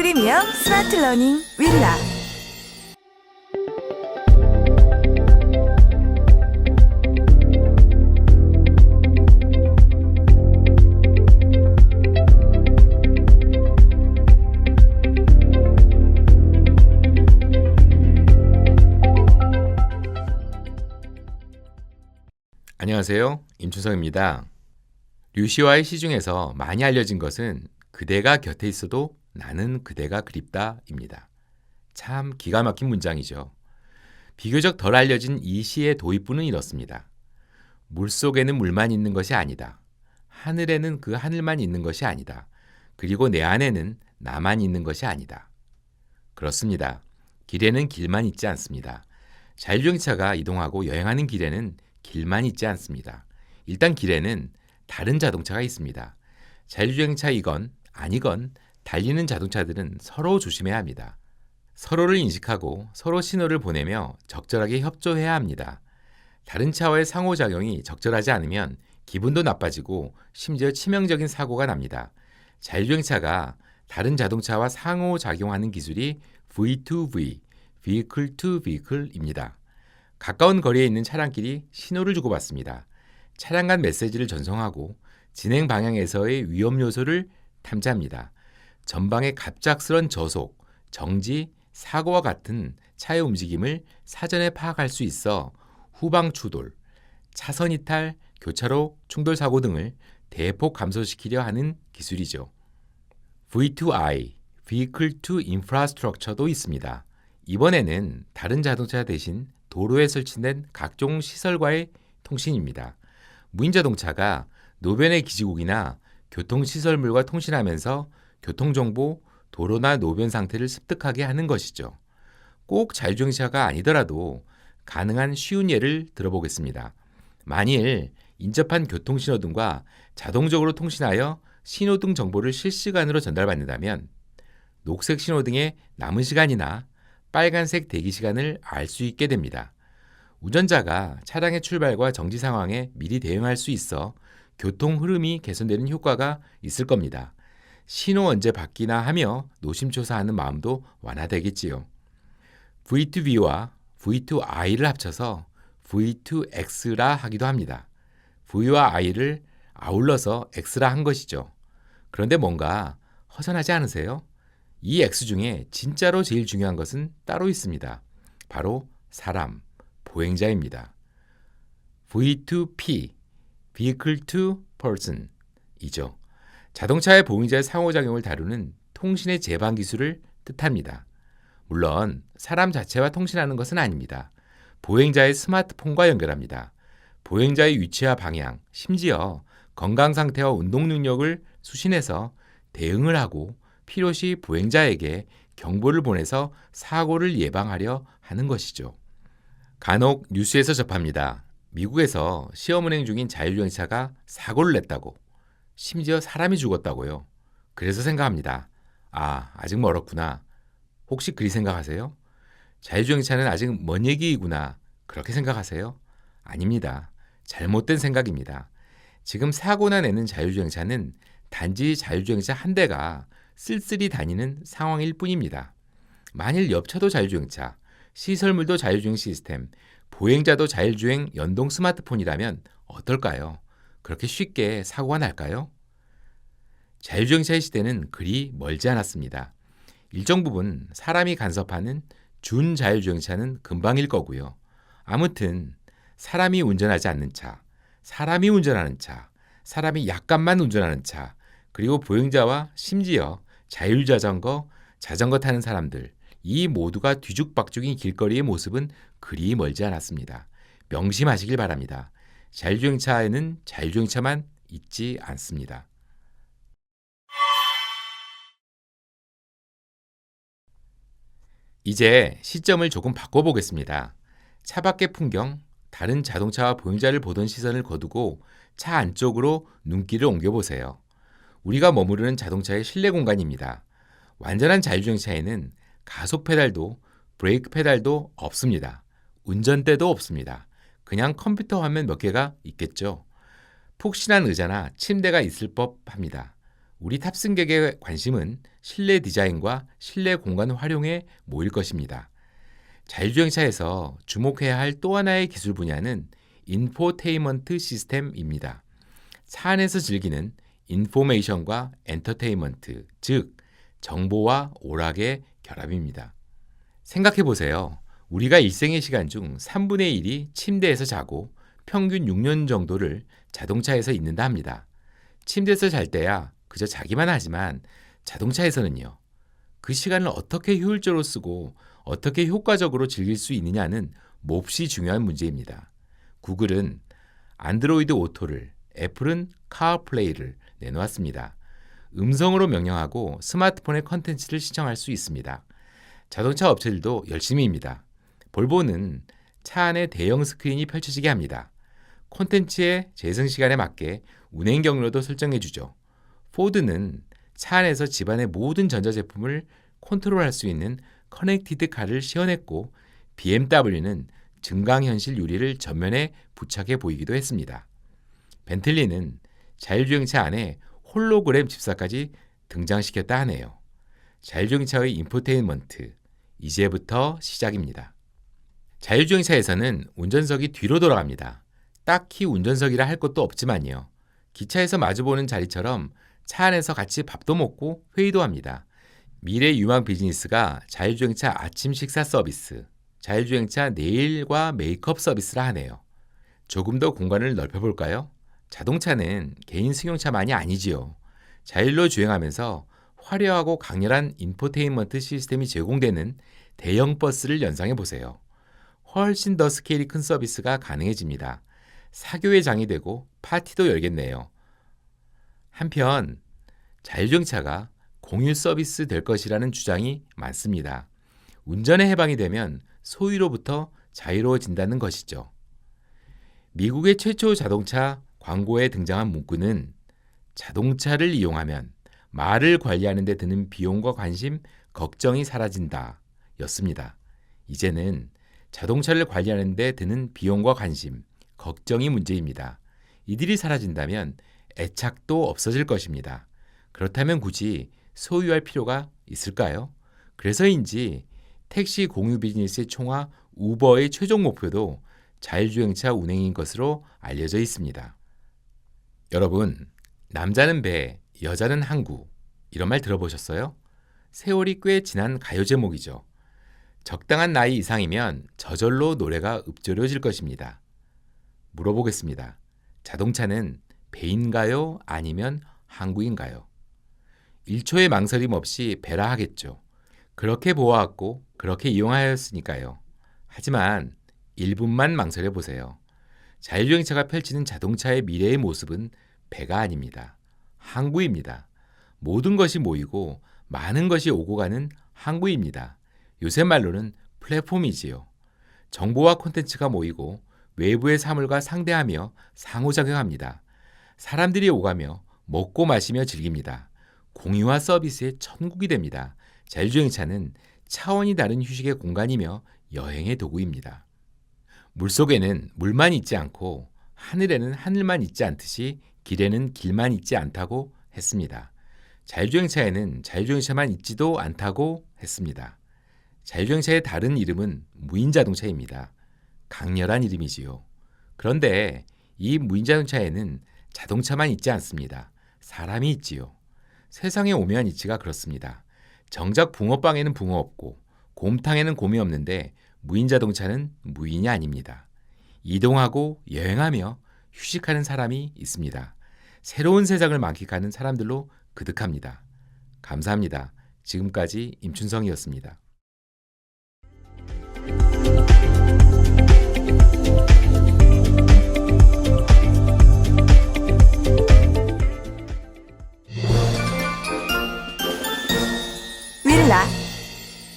프리미엄 스마트 러닝 윌라 안녕하세요. 임춘성입니다. 류시와의 시 중에서 많이 알려진 것은 그대가 곁에 있어도 나는 그대가 그립다입니다. 참 기가 막힌 문장이죠. 비교적 덜 알려진 이 시의 도입부는 이렇습니다. 물 속에는 물만 있는 것이 아니다. 하늘에는 그 하늘만 있는 것이 아니다. 그리고 내 안에는 나만 있는 것이 아니다. 그렇습니다. 길에는 길만 있지 않습니다. 자율주행차가 이동하고 여행하는 길에는 길만 있지 않습니다. 일단 길에는 다른 자동차가 있습니다. 자율주행차이건 아니건 달리는 자동차들은 서로 조심해야 합니다. 서로를 인식하고 서로 신호를 보내며 적절하게 협조해야 합니다. 다른 차와의 상호작용이 적절하지 않으면 기분도 나빠지고 심지어 치명적인 사고가 납니다. 자율주행차가 다른 자동차와 상호작용하는 기술이 V2V, Vehicle to Vehicle입니다. 가까운 거리에 있는 차량끼리 신호를 주고받습니다. 차량 간 메시지를 전송하고 진행 방향에서의 위험 요소를 탐지합니다. 전방의 갑작스런 저속, 정지, 사고와 같은 차의 움직임을 사전에 파악할 수 있어 후방 추돌, 차선 이탈, 교차로 충돌 사고 등을 대폭 감소시키려 하는 기술이죠. V2I, Vehicle to Infrastructure도 있습니다. 이번에는 다른 자동차 대신 도로에 설치된 각종 시설과의 통신입니다. 무인 자동차가 노변의 기지국이나 교통시설물과 통신하면서 교통정보, 도로나 노변 상태를 습득하게 하는 것이죠. 꼭 자율주행차가 아니더라도 가능한 쉬운 예를 들어보겠습니다. 만일 인접한 교통신호등과 자동적으로 통신하여 신호등 정보를 실시간으로 전달받는다면 녹색 신호등의 남은 시간이나 빨간색 대기 시간을 알 수 있게 됩니다. 운전자가 차량의 출발과 정지 상황에 미리 대응할 수 있어 교통 흐름이 개선되는 효과가 있을 겁니다. 신호 언제 바뀌나 하며 노심초사하는 마음도 완화되겠지요. V2V와 V2I를 합쳐서 V2X라 하기도 합니다. V와 I를 아울러서 X라 한 것이죠. 그런데 뭔가 허전하지 않으세요? 이 X 중에 진짜로 제일 중요한 것은 따로 있습니다. 바로 사람, 보행자입니다. V2P, Vehicle to Person 이죠. 자동차의 보행자의 상호작용을 다루는 통신의 제반 기술을 뜻합니다. 물론 사람 자체와 통신하는 것은 아닙니다. 보행자의 스마트폰과 연결합니다. 보행자의 위치와 방향, 심지어 건강 상태와 운동 능력을 수신해서 대응을 하고 필요시 보행자에게 경보를 보내서 사고를 예방하려 하는 것이죠. 간혹 뉴스에서 접합니다. 미국에서 시험 운행 중인 자율주행차가 사고를 냈다고. 심지어 사람이 죽었다고요. 그래서 생각합니다. 아, 아직 멀었구나. 혹시 그리 생각하세요? 자율주행차는 아직 먼 얘기이구나. 그렇게 생각하세요? 아닙니다. 잘못된 생각입니다. 지금 사고나 내는 자율주행차는 단지 자율주행차 한 대가 쓸쓸히 다니는 상황일 뿐입니다. 만일 옆차도 자율주행차, 시설물도 자율주행 시스템, 보행자도 자율주행 연동 스마트폰이라면 어떨까요? 그렇게 쉽게 사고가 날까요? 자율주행차의 시대는 그리 멀지 않았습니다. 일정 부분 사람이 간섭하는 준 자율주행차는 금방일 거고요. 아무튼 사람이 운전하지 않는 차, 사람이 운전하는 차, 사람이 약간만 운전하는 차, 그리고 보행자와 심지어 자율자전거, 자전거 타는 사람들, 이 모두가 뒤죽박죽인 길거리의 모습은 그리 멀지 않았습니다. 명심하시길 바랍니다. 자율주행차에는 자율주행차만 있지 않습니다. 이제 시점을 조금 바꿔보겠습니다. 차 밖의 풍경, 다른 자동차와 보행자를 보던 시선을 거두고 차 안쪽으로 눈길을 옮겨보세요. 우리가 머무르는 자동차의 실내 공간입니다. 완전한 자율주행차에는 가속 페달도 브레이크 페달도 없습니다. 운전대도 없습니다. 그냥 컴퓨터 화면 몇 개가 있겠죠. 푹신한 의자나 침대가 있을 법 합니다. 우리 탑승객의 관심은 실내 디자인과 실내 공간 활용에 모일 것입니다. 자율주행차에서 주목해야 할 또 하나의 기술 분야는 인포테인먼트 시스템입니다. 차 안에서 즐기는 인포메이션과 엔터테인먼트, 즉 정보와 오락의 결합입니다. 생각해 보세요. 우리가 일생의 시간 중 3분의 1이 침대에서 자고 평균 6년 정도를 자동차에서 있는다 합니다. 침대에서 잘 때야 그저 자기만 하지만 자동차에서는요. 그 시간을 어떻게 효율적으로 쓰고 어떻게 효과적으로 즐길 수 있느냐는 몹시 중요한 문제입니다. 구글은 안드로이드 오토를, 애플은 카플레이를 내놓았습니다. 음성으로 명령하고 스마트폰의 컨텐츠를 시청할 수 있습니다. 자동차 업체들도 열심히입니다. 볼보는 차 안에 대형 스크린이 펼쳐지게 합니다. 콘텐츠의 재생 시간에 맞게 운행 경로도 설정해 주죠. 포드는 차 안에서 집안의 모든 전자제품을 컨트롤할 수 있는 커넥티드 카를 시연했고 BMW는 증강현실 유리를 전면에 부착해 보이기도 했습니다. 벤틀리는 자율주행차 안에 홀로그램 집사까지 등장시켰다 하네요. 자율주행차의 인포테인먼트 이제부터 시작입니다. 자율주행차에서는 운전석이 뒤로 돌아갑니다. 딱히 운전석이라 할 것도 없지만요. 기차에서 마주보는 자리처럼 차 안에서 같이 밥도 먹고 회의도 합니다. 미래 유망 비즈니스가 자율주행차 아침 식사 서비스, 자율주행차 네일과 메이크업 서비스라 하네요. 조금 더 공간을 넓혀볼까요? 자동차는 개인 승용차만이 아니지요. 자율로 주행하면서 화려하고 강렬한 인포테인먼트 시스템이 제공되는 대형 버스를 연상해 보세요. 훨씬 더 스케일이 큰 서비스가 가능해집니다. 사교의 장이 되고 파티도 열겠네요. 한편 자율주행차가 공유 서비스 될 것이라는 주장이 많습니다. 운전에 해방이 되면 소유로부터 자유로워진다는 것이죠. 미국의 최초 자동차 광고에 등장한 문구는 자동차를 이용하면 말을 관리하는 데 드는 비용과 관심, 걱정이 사라진다 였습니다. 이제는 자동차를 관리하는 데 드는 비용과 관심, 걱정이 문제입니다. 이들이 사라진다면 애착도 없어질 것입니다. 그렇다면 굳이 소유할 필요가 있을까요? 그래서인지 택시 공유 비즈니스의 총화 우버의 최종 목표도 자율주행차 운행인 것으로 알려져 있습니다. 여러분, 남자는 배, 여자는 항구 이런 말 들어보셨어요? 세월이 꽤 지난 가요 제목이죠. 적당한 나이 이상이면 저절로 노래가 읊조려질 것입니다. 물어보겠습니다. 자동차는 배인가요? 아니면 항구인가요? 1초의 망설임 없이 배라 하겠죠. 그렇게 보아왔고 그렇게 이용하였으니까요. 하지만 1분만 망설여 보세요. 자율주행차가 펼치는 자동차의 미래의 모습은 배가 아닙니다. 항구입니다. 모든 것이 모이고 많은 것이 오고 가는 항구입니다. 요새 말로는 플랫폼이지요. 정보와 콘텐츠가 모이고 외부의 사물과 상대하며 상호작용합니다. 사람들이 오가며 먹고 마시며 즐깁니다. 공유와 서비스의 천국이 됩니다. 자율주행차는 차원이 다른 휴식의 공간이며 여행의 도구입니다. 물속에는 물만 있지 않고 하늘에는 하늘만 있지 않듯이 길에는 길만 있지 않다고 했습니다. 자율주행차에는 자율주행차만 있지도 않다고 했습니다. 자율주행차의 다른 이름은 무인자동차입니다. 강렬한 이름이지요. 그런데 이 무인자동차에는 자동차만 있지 않습니다. 사람이 있지요. 세상의 오묘한 이치가 그렇습니다. 정작 붕어빵에는 붕어 없고 곰탕에는 곰이 없는데 무인자동차는 무인이 아닙니다. 이동하고 여행하며 휴식하는 사람이 있습니다. 새로운 세상을 만끽하는 사람들로 그득합니다. 감사합니다. 지금까지 임춘성이었습니다.